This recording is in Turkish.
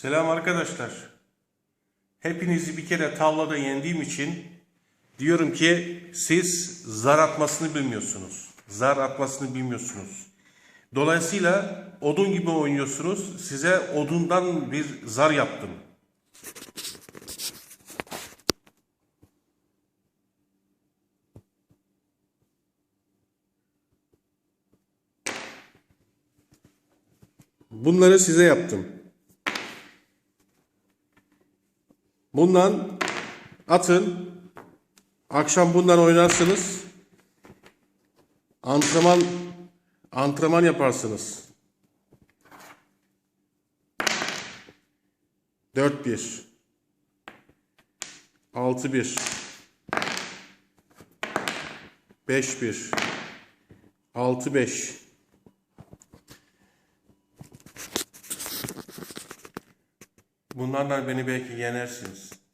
Selam arkadaşlar. Hepinizi bir kere tavlada yendiğim için diyorum ki siz zar atmasını bilmiyorsunuz. Zar atmasını bilmiyorsunuz. Dolayısıyla odun gibi oynuyorsunuz. Size odundan bir zar yaptım. Bunları size yaptım. Bundan atın. Akşam bundan oynarsınız. Antrenman antrenman yaparsınız. 4-1 6-1 5-1 6-5 Bunlarla beni belki yenersiniz.